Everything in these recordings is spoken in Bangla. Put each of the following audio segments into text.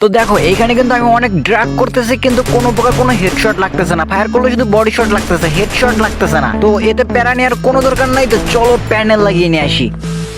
তো দেখো এইখানে কিন্তু আমি অনেক ড্রাগ করতেছি, কিন্তু কোনো প্রকার কোনো হেডশট লাগতেছে না। ফায়ার করলে শুধু বডি শট লাগতেছে হেডশট লাগতেছে না। তো এতে প্যারা নেওয়ার কোনো দরকার নাই, তো চলো প্যানেল লাগিয়ে নিয়ে আসি।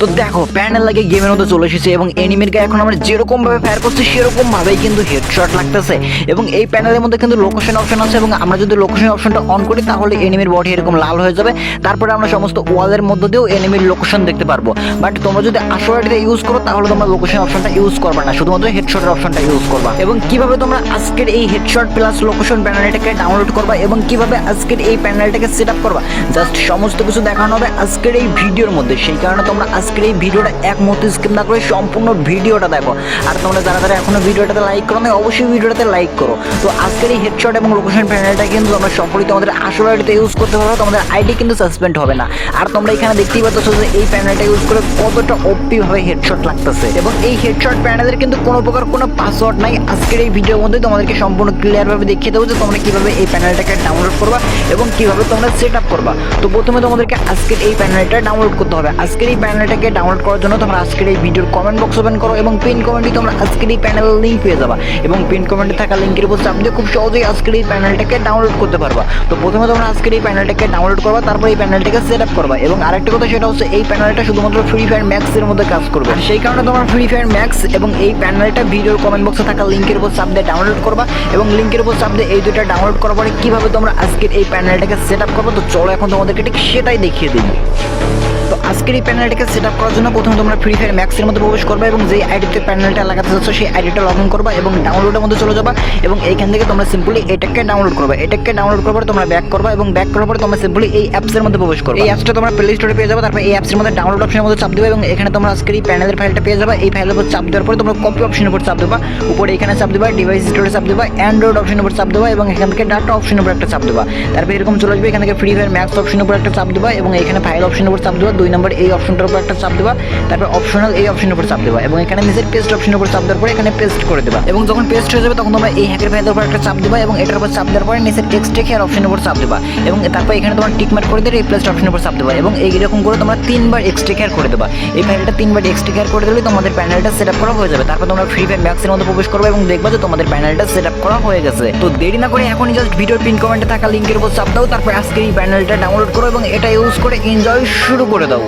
তো দেখো প্যানেল লাগিয়ে গেমের মধ্যে চলে এসেছে এবং এনিমির গায়ে এখন আমরা যেরকম ভাবে ফায়ার করছি, সেরকম ভাবেই কিন্তু হেডশট লাগতেছে। এবং এই প্যানেলের মধ্যে কিন্তু লোকেশন অপশন আছে এবং আমরা যদি লোকেশন অপশনটা অন করি, তাহলে এনিমির বডি এরকম লাল হয়ে যাবে। তারপরে আমরা সমস্ত ওয়ালের মধ্যে দিয়েও এনিমির লোকেশন দেখতে পারব। বাট তোমরা যদি আসোয়াটিতে ইউজ করো, তাহলে তোমরা লোকেশন অপশনটা ইউজ করবে না। শুধুমাত্র হেডশটের অপশনটা ইউজ করবা। এবং কীভাবে তোমরা আজকের এই হেডশট প্লাস লোকেশন প্যানেলটাকে ডাউনলোড করবা এবং কীভাবে আজকের এই প্যানেলটাকে সেট আপ করবা জাস্ট সমস্ত কিছু দেখানো হবে আজকের এই ভিডিওর মধ্যে। সেই কারণে তোমরা আজকের এই ভিডিওটা এক মুহূর্তে স্কিপ না করে সম্পূর্ণ ভিডিওটা দেখো। আর তোমরা যারা যারা এখনও ভিডিওটাতে লাইক করো না অবশ্যই ভিডিওটাতে লাইক করো। তো আজকের এই হেডশট এবং লোকেশন প্যানেলটা কিন্তু তোমরা সম্পূর্ণ তোমাদের আসল আইডিতে ইউজ করতে পারো, তোমাদের আইডি কিন্তু সাসপেন্ড হবে না। আর তোমরা এখানে দেখতেই পাচ্ছ যে এই প্যানেলটা ইউজ করে কতটা অপটিভাবে হেডশট লাগতেছে। এবং এই হেডশট প্যানেলের কিন্তু কোনো প্রকার কোনো পাসওয়ার্ড নাই। আজকের এই ভিডিওর মধ্যে তোমাদেরকে সম্পূর্ণ ক্লিয়ারভাবে দেখিয়ে দেবো যে তোমরা কীভাবে এই প্যানেলটাকে ডাউনলোড করবা এবং কীভাবে তোমরা সেট আপ করবা। তো প্রথমে তোমাদেরকে আজকের এই প্যানেলটা ডাউনলোড করতে হবে। আজকের এই প্যানেলটাকে ডাউনলোড করার জন্য তোমরা আজকের এই ভিডিওর কমেন্ট বক্স ওপেন করো এবং পিন কমেন্টে তোমরা আজকের এই প্যানেলের লিঙ্ক পেয়ে যাবা। এবং পিন কমেন্টে থাকা লিঙ্কের উপর চাপ দিয়ে খুব সহজেই আজকের এই প্যানেলটাকে ডাউনলোড করতে পারবা। তো প্রথমে তোমরা আজকের এই প্যানেলটাকে ডাউনলোড করবা, তারপর এই প্যানেলটাকে সেট আপ করবা। এবং আরেকটা কথা সেটা হচ্ছে এই প্যানেলটা শুধুমাত্র ফ্রি ফায়ার ম্যাক্সের মধ্যে কাজ করবে। সেই কারণে তোমার ফ্রি ফায়ার ম্যাক্স এবং এই প্যানেলটা ভিডিওর কমেন্ট বক্সে থাকা লিঙ্কের উপর চাপ দিয়ে ডাউনলোড করবা। এবং লিঙ্কের উপর চাপ দিয়ে এই দুইটা ডাউনলোড করার পরে কীভাবে তোমরা আজকের এই প্যানেলটাকে সেট আপ করব, তো চলো এখন তোমাদেরকে ঠিক সেটাই দেখিয়ে দিই। আজকের এই প্যানেলটাকে সেট আপ করার জন্য প্রথমে তোমরা ফ্রি ফায়ার ম্যাক্সের মধ্যে প্রবেশ করবে এবং যে আইডিতে প্যানেলটা লাগাতে যাচ্ছ সেই আইডিটা লগ ইন করবা এবং ডাউনলোডের মধ্যে চলে যাবা এবং এইখান থেকে তোমরা সিম্পলি এটাকে ডাউনলোড করবে। এটাকে ডাউনলোড করার পর তোমরা ব্যাক করবা এবং ব্যাক করার পর তোমরা সিম্পলি এই অ্যাপসের মধ্যে প্রবেশ করবে। এই অ্যাপসটা তোমরা প্লে স্টোরে পেয়ে যাবে, তারপর এই অ্যাপসের মধ্যে ডাউনলোড অপশনের মধ্যে চাপ দেবে এবং এখানে তোমরা আজকের এই প্যানেলের ফাইলটা পেয়ে যাবে। এই ফাইলের উপর চাপ দেওয়ার পরে তোমরা কপি অপশনের উপর চাপ দেবা। উপরে এখানে চাপ দেবা ডিভাইস স্টোরে চাপ দেবা অ্যান্ড্রয়েড অপশনের উপর চাপ দেবা এবং এখান থেকে ডাটা অপশনের উপর একটা চাপ দেবা। তারপর এরকম চলে আসবে, এখান থেকে ফ্রি ফায়ার ম্যাক্স অপশনের উপর একটা চাপ দেবা এবং এখানে ফাইল অপশনের উপর চাপ দেবা দুই নম্বর এই অপশনটার উপর একটা চাপ দেবা, তারপর অপশনাল এই অপশনের উপর চাপ দেবা এবং এখানে নিজের পেস্ট অপশনের উপর চাপ দেওয়ার পরে এখানে পেস্ট করে দেবা। এবং যখন পেস্ট হয়ে যাবে তখন তোমরা এই হ্যাকের ফাইলের উপর একটা চাপ দেবা এবং এটার উপর চাপ দেওয়ার পরে নিচের টেক্সট রেখে আর অপশনের উপর চাপ দেবা এবং তারপর এখানে তোমার টিকমার্ক করে দিয়ে রিপ্লেস অপশনের উপর চাপ দেবা এবং এইরকম করে তোমরা তিনবার এক্সট্রা কেয়ার করে দেবা। এই ফাইলটা তিনবার এক্সট্রা কেয়ার করে দিলে তোমাদের প্যানেলটা সেট আপ করা হয়ে যাবে। তারপর তোমরা ফ্রি ফায়ার ম্যাক্সের মধ্যে প্রবেশ করবে এবং দেখবা যে তোমাদের প্যানেলটা সেট আপ করা হয়ে গেছে। তো দেরি না করে এখনই জাস্ট ভিডিওর পিন কমেন্টে থাকা লিঙ্কের উপর চাপ দাও, তারপর আজকে এই প্যানেলটা ডাউনলোড করো এবং এটা ইউজ করে এনজয় শুরু করে দাও।